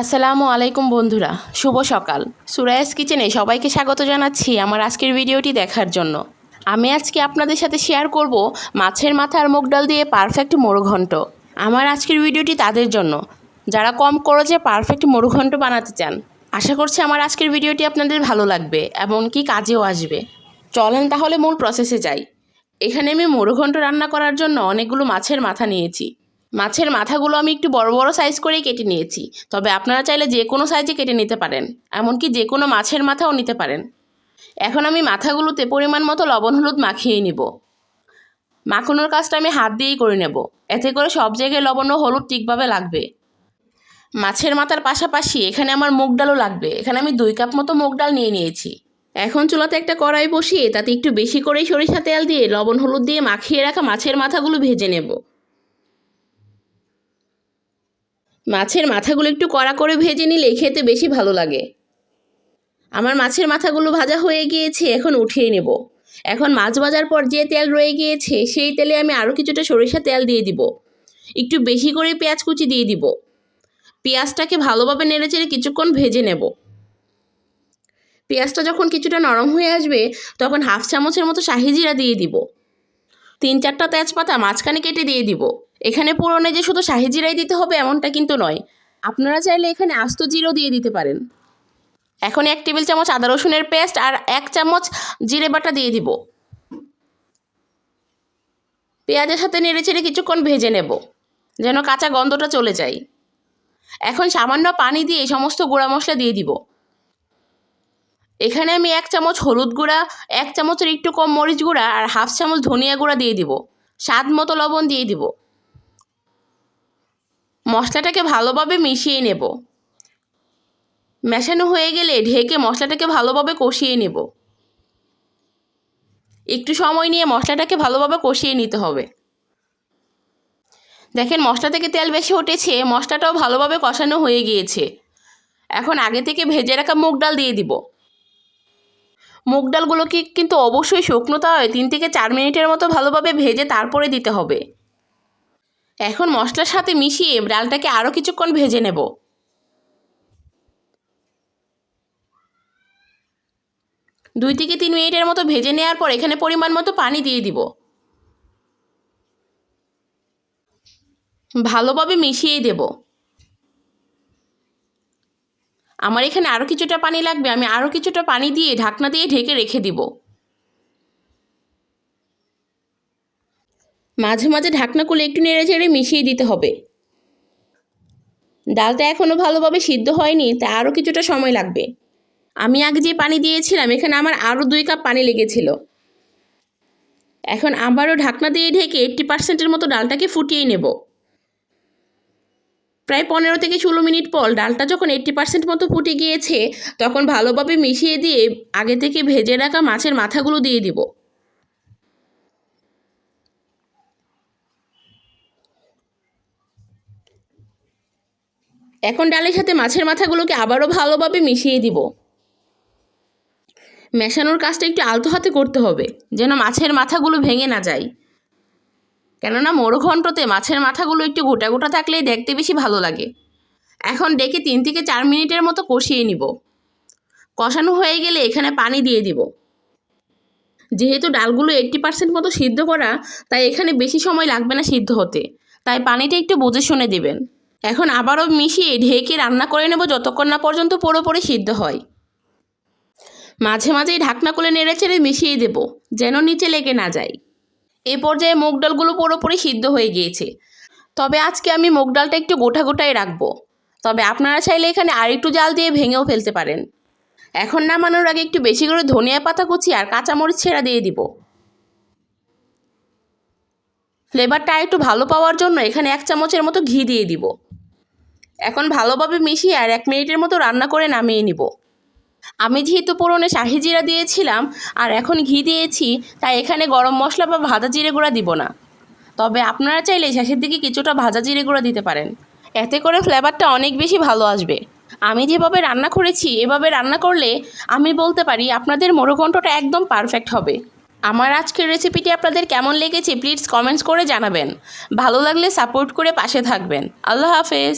আসসালামু আলাইকুম বন্ধুরা, শুভ সকাল। সুরায়াস কিচেনে সবাইকে স্বাগত জানাচ্ছি আমার আজকের ভিডিওটি দেখার জন্য। আমি আজকে আপনাদের সাথে শেয়ার করব মাছের মাথা আর মুগ ডাল দিয়ে পারফেক্ট মোরঘণ্ট আমার আজকের ভিডিওটি তাদের জন্য। যারা কম খরচে পারফেক্ট মোরঘণ্ট বানাতে চান, আশা করছি আমার আজকের ভিডিওটি আপনাদের ভালো লাগবে এবং কি কাজেও আসবে। চলেন তাহলে মূল প্রসেসে যাই। এখানে আমি মোরঘণ্ট রান্না করার জন্য অনেকগুলো মাছের মাথা নিয়েছি। মাছের মাথাগুলো আমি একটু বড় বড় সাইজ করেই কেটে নিয়েছি। তবে আপনারা চাইলে যে কোনো সাইজে কেটে নিতে পারেন, এমনকি যে কোনো মাছের মাথাও নিতে পারেন। এখন আমি মাথাগুলোতে পরিমাণ মতো লবণ হলুদ মাখিয়ে নিব। মাখানোর কাজটা আমি হাত দিয়েই করে নেব। এতে করে সব জায়গায় লবণ ও হলুদ ঠিকভাবে লাগবে। মাছের মাথার পাশাপাশি এখানে আমার মুগ ডালও লাগবে। এখানে আমি দুই কাপ মতো মুগ ডাল নিয়ে নিয়েছি। এখন চুলাতে একটা কড়াই বসিয়ে তাতে একটু বেশি করেই সরিষা তেল দিয়ে লবণ হলুদ দিয়ে মাখিয়ে রাখা মাছের মাথাগুলো ভেজে নেব। মাছের মাথাগুলো একটু কড়া করে ভেজে নিলে খেতে বেশি ভালো লাগে। আমার মাছের মাথাগুলো ভাজা হয়ে গিয়েছে, এখন উঠিয়ে নেব। এখন মাছ ভাজার পর যে তেল রয়ে গিয়েছে, সেই তেলে আমি আরও কিছুটা সরিষা তেল দিয়ে দিব। একটু বেশি করে পেঁয়াজ কুচি দিয়ে দিব। পেঁয়াজটাকে ভালোভাবে নেড়েচেড়ে কিছুক্ষণ ভেজে নেব। পেঁয়াজটা যখন কিছুটা নরম হয়ে আসবে, তখন হাফ চামচের মতো শাহি জিরা দিয়ে দিব। তিন চারটা তেজপাতা মাঝখানে কেটে দিয়ে দিব। এখানে পুরনে যে শুধু শাহি জিরাই দিতে হবে এমনটা কিন্তু নয়। আপনারা চাইলে এখানে আস্ত জিরো দিয়ে দিতে পারেন। এখন এক টেবিল চামচ আদা রসুনের পেস্ট আর এক চামচ জিরে বাটা দিয়ে দিব। পেঁয়াজের সাথে নেড়ে চেড়ে কিছুক্ষণ ভেজে নেব, যেন কাঁচা গন্ধটা চলে যায়। এখন সামান্য পানি দিয়ে এই সমস্ত গুঁড়া মশলা দিয়ে দিব। এখানে আমি এক চামচ হলুদ গুঁড়া, এক চামচের একটু কম মরিচ গুঁড়া আর হাফ চামচ ধনিয়া গুঁড়া দিয়ে দিব। স্বাদ মতো লবণ দিয়ে দিব। মশলাটাকে ভালোভাবে মিশিয়ে নেব। মেশানো হয়ে গেলে ঢেকে মশলাটাকে ভালোভাবে কষিয়ে নেব। একটু সময় নিয়ে মশলাটাকে ভালোভাবে কষিয়ে নিতে হবে। দেখেন, মশলা থেকে তেল বেশি উঠেছে, মশলাটাও ভালোভাবে কষানো হয়ে গিয়েছে। এখন আগে থেকে ভেজে রাখা মুগ ডাল দিয়ে দিব। মুগ ডালগুলোকে কিন্তু অবশ্যই শুকনো তাওয়ায় তিন থেকে চার মিনিটের মতো ভালোভাবে ভেজে তারপরে দিতে হবে। এখন মশলার সাথে মিশিয়ে ডালটাকে আরও কিছুক্ষণ ভেজে নেব। দুই থেকে তিন মিনিটের মতো ভেজে নেওয়ার পর এখানে পরিমাণ মতো পানি দিয়ে দিব। ভালোভাবে মিশিয়ে দেব। আমার এখানে আরও কিছুটা পানি লাগবে, আমি আরও কিছুটা পানি দিয়ে ঢাকনা দিয়ে ঢেকে রেখে দিব। মাঝে মাঝে ঢাকনা খুলে একটু নেড়ে চেড়ে মিশিয়ে দিতে হবে। ডালটা এখনও ভালোভাবে সিদ্ধ হয়নি তাই আরও কিছুটা সময় লাগবে। আমি আগে যে পানি দিয়েছিলাম, এখানে আমার আরও দুই কাপ পানি লেগেছিল। এখন আবারও ঢাকনা দিয়ে ঢেকে এইট্টি পার্সেন্টের মতো ডালটাকে ফুটিয়ে নেব। প্রায় পনেরো থেকে ষোলো মিনিট পর ডালটা যখন এইট্টি পার্সেন্ট মতো ফুটে গিয়েছে, তখন ভালোভাবে মিশিয়ে দিয়ে আগে থেকে ভেজে রাখা মাছের মাথাগুলো দিয়ে দিব। এখন ডালের সাথে মাছের মাথাগুলোকে আবারও ভালোভাবে মিশিয়ে দিব। মেশানোর কাজটা একটু আলতো হাতে করতে হবে, যেন মাছের মাথাগুলো ভেঙে না যায়। কেননা মোড়ঘণ্টতে মাছের মাথাগুলো একটু গোটা গোটা থাকলেই দেখতে বেশি ভালো লাগে। এখন ডেকে তিন থেকে চার মিনিটের মতো কষিয়ে নিব। কষানো হয়ে গেলে এখানে পানি দিয়ে দিব। যেহেতু ডালগুলো এইট্টি পার্সেন্ট মতো সিদ্ধ করা, তাই এখানে বেশি সময় লাগবে না সিদ্ধ হতে। তাই পানিটা একটু বুঝে শুনে দেবেন। এখন আবারও মিশিয়ে ঢেকে রান্না করে নেব যতক্ষণ না পর্যন্ত পুরোপুরি সিদ্ধ হয়। মাঝে মাঝেই ঢাকনা করে নেড়ে চেড়ে মিশিয়ে দেব, যেন নিচে লেগে না যায়। এ পর্যায়ে মুগ ডালগুলো পুরোপুরি সিদ্ধ হয়ে গিয়েছে। তবে আজকে আমি মুগ ডালটা একটু গোটা গোটাই রাখব। তবে আপনারা চাইলে এখানে আর একটু জাল দিয়ে ভেঙেও ফেলতে পারেন। এখন নামানোর আগে একটু বেশি করে ধনিয়া পাতা কুচি আর কাঁচামরিচ ছেঁড়া দিয়ে দিব। ফ্লেভারটা একটু ভালো পাওয়ার জন্য এখানে এক চামচের মতো ঘি দিয়ে দিব। এখন ভালোভাবে মিশিয়ে আর এক মিনিটের মতো রান্না করে নামিয়ে নিব। আমি যেহেতু পুরনে শাহি জিরা দিয়েছিলাম আর এখন ঘি দিয়েছি, তাই এখানে গরম মশলা বা ভাজা জিরে গুঁড়া দিব না। তবে আপনারা চাইলে শেষের দিকে কিছুটা ভাজা জিরে গুঁড়া দিতে পারেন। এতে করে ফ্লেভারটা অনেক বেশি ভালো আসবে। আমি যেভাবে রান্না করেছি, এভাবে রান্না করলে আমি বলতে পারি আপনাদের মোরঘণ্টটা একদম পারফেক্ট হবে। আমার আজকের রেসিপিটি আপনাদের কেমন লেগেছে প্লিজ কমেন্টস করে জানাবেন। ভালো লাগলে সাপোর্ট করে পাশে থাকবেন। আল্লাহ হাফেজ।